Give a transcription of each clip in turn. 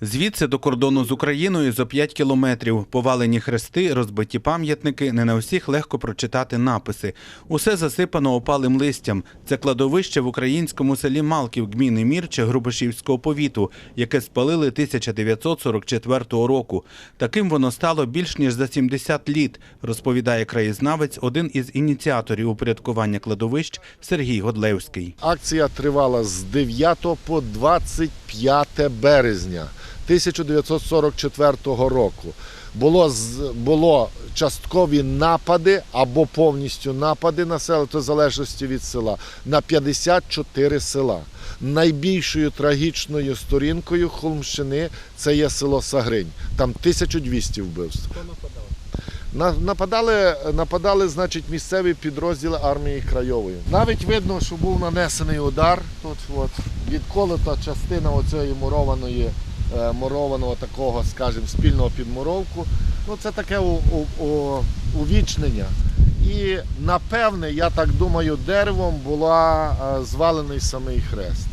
Звідси до кордону з Україною зо 5 кілометрів. Повалені хрести, розбиті пам'ятники, не на всіх легко прочитати написи. Усе засипано опалим листям. Це кладовище в українському селі Малків гміни Мірче Грубишівського повіту, яке спалили 1944 року. Таким воно стало більш ніж за 70 літ, розповідає краєзнавець, один із ініціаторів упорядкування кладовищ Сергій Годлевський. Акція тривала з 9 по 25 березня 1944 року. Було, було часткові напади або повністю напади на села, то в залежності від села, на 54 села. Найбільшою трагічною сторінкою Холмщини це є село Сагринь. Там 1200 вбивств. На- Нападали, нападали, значить, місцеві підрозділи армії краєвої. Навіть видно, що був нанесений удар. Тут от, відколота частина оцієї мурованої, е, мурованого такого, скажімо, спільного підмуровку. Ну, це таке у, у, у, увічнення. І напевне, я так думаю, деревом була е, звалений самий хрест.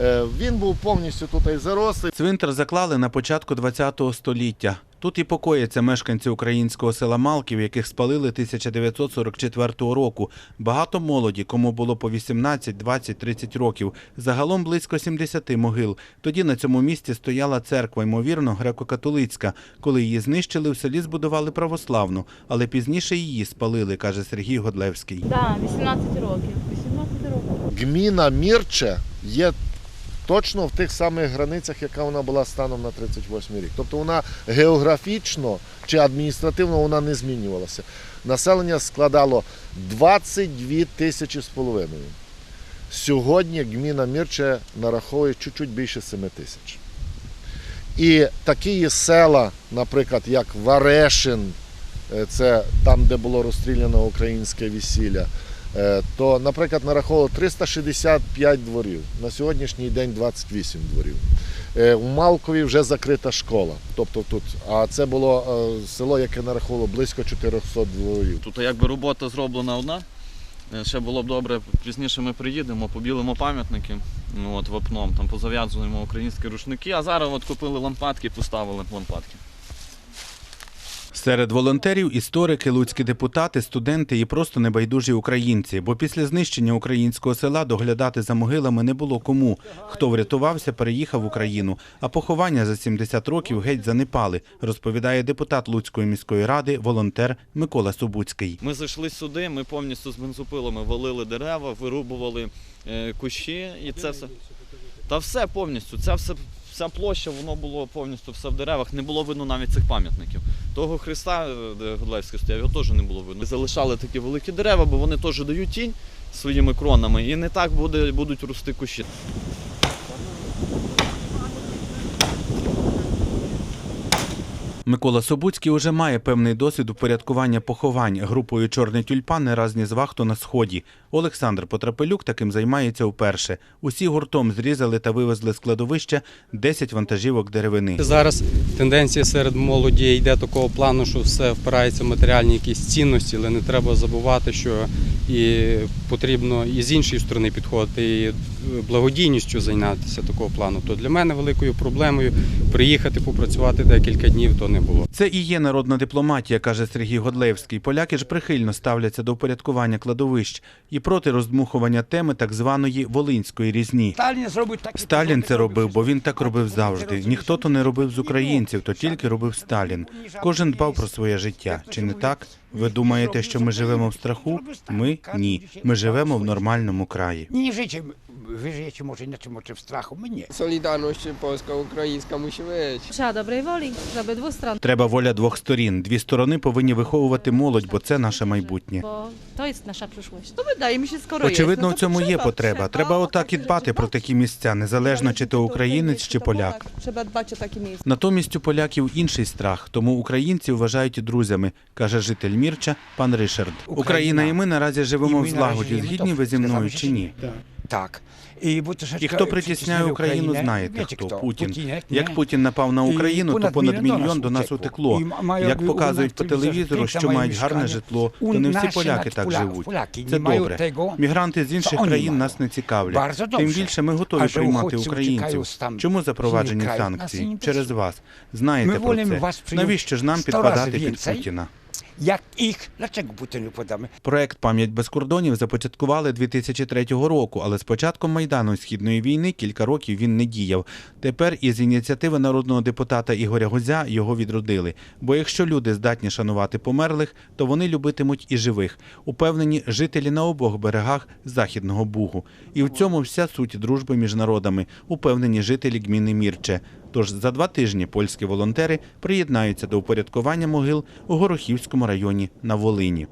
Е, Він був повністю тут і зарослий. Цвинтар заклали на початку ХХ століття. Тут і покояться мешканці українського села Малків, яких спалили 1944 року. Багато молоді, кому було по 18, 20, 30 років. Загалом близько 70 могил. Тоді на цьому місці стояла церква, ймовірно, греко-католицька. Коли її знищили, в селі збудували православну, але пізніше її спалили, каже Сергій Годлевський. Так, 18 років. 18 років. Гміна Мірче є точно в тих самих границях, яка вона була станом на 38 рік. Тобто вона географічно чи адміністративно вона не змінювалася. Населення складало 22 тисячі з половиною. Сьогодні гміна Мірче нараховує чуть-чуть більше 7 тисяч. І такі села, наприклад, як Варешин, е, це там, де було розстріляно українське весілля, то, наприклад, нараховувало 365 дворів. На сьогоднішній день 28 дворів. Е, У Малкові вже закрита школа. Тобто тут, а це було е, село, яке нараховувало близько 400 дворів. Тут якби робота зроблена одна. Е, Ще було б добре, пізніше ми приїдемо, побілимо пам'ятники, ну от вапном, там позав'язуємо українські рушники, а зараз от купили лампадки, поставили лампадки. Серед волонтерів історики, луцькі депутати, студенти і просто небайдужі українці. Бо після знищення українського села доглядати за могилами не було кому. Хто врятувався, переїхав в Україну. А поховання за 70 років геть занепали, розповідає депутат Луцької міської ради, волонтер Микола Субуцький. Ми зайшли сюди, ми повністю з бензопилами валили дерева, вирубували е, кущі і це все. Та все повністю. ця все, вся площа, воно було повністю все в деревах. Не було видно навіть цих пам'ятників. Того Христа, е, де Годлевський стояв, його теж не було видно. Залишали такі великі дерева, бо вони теж дають тінь своїми кронами, і не так буде, будуть рости кущі. Микола Собуцький уже має певний досвід упорядкування поховань. Групою Чорний тюльпан не раз з вахту на сході. Олександр Потрапелюк таким займається вперше. Усі гуртом зрізали та вивезли з кладовища 10 вантажівок деревини. Зараз тенденція серед молоді йде такого плану, що все впирається в матеріальні якісь цінності, але не треба забувати, що і потрібно і з іншої сторони підходити, і благодійністю зайнятися такого плану. То для мене великою проблемою приїхати попрацювати декілька днів то не було. Це і є народна дипломатія, каже Сергій Годлевський. Поляки ж прихильно ставляться до упорядкування кладовищ і проти роздмухування теми так званої волинської різні. Сталін зробив так. Сталін це робив, бо він так робив завжди. Ніхто то не робив з українців, то тільки робив Сталін. Кожен дбав про своє життя. Чи не так? Ви думаєте, що ми живемо в страху? Ми ні. Ми живемо в нормальному краї. Wy żyjecie może inaczej, może w strachu, my nie. Solidarność polsko-ukraińska musi być. Trzeba dobrej woli z obydwu stron, Треба воля двох сторін. Дві сторони повинні виховувати молодь, бо це наше майбутнє. bo to jest nasza przyszłość. Ну, wydaje mi się, skoro Очевидно, в to цьому є потреба. Треба отак і дбати про такі місця, незалежно чи то українець, чи поляк. Trzeba dbać o takie miejsca. Натомість у поляків інший страх, тому українці вважають друзями, каже житель Мірча пан Ришард. Україна і ми наразі живемо в злагоді. Згідні ви зі мною чи ні? Так. І, бо І хто притісняє Україну, знаєте хто? Путін. Як? Путін напав на І Україну, то понад мільйон до нас утекло. І Як показують по телевізору, що мають гарне житло, то не всі поляки так живуть. поляки Це добре. того, Мігранти з інших країн нас не цікавлять. Тим більше ми готові приймати українців. Чому запроваджені санкції? Через вас. Знаєте про це. Навіщо ж нам підпадати під więcej. Путіна? Jak ich, dlaczego Putinu podamy? Проект Пам'ять без кордонів започаткували 2003 року, але з початком Майдану Східної війни кілька років він не діяв. Тепер із ініціативи народного депутата Ігоря Гузя його відродили. Бо якщо люди здатні шанувати померлих, то вони любитимуть і живих, упевнені жителі на обох берегах Західного Бугу. І в цьому вся суть дружби між народами, упевнені жителі гміни Мірче. Тож за два тижні польські волонтери приєднаються до упорядкування могил у Горохівському районі на Волині.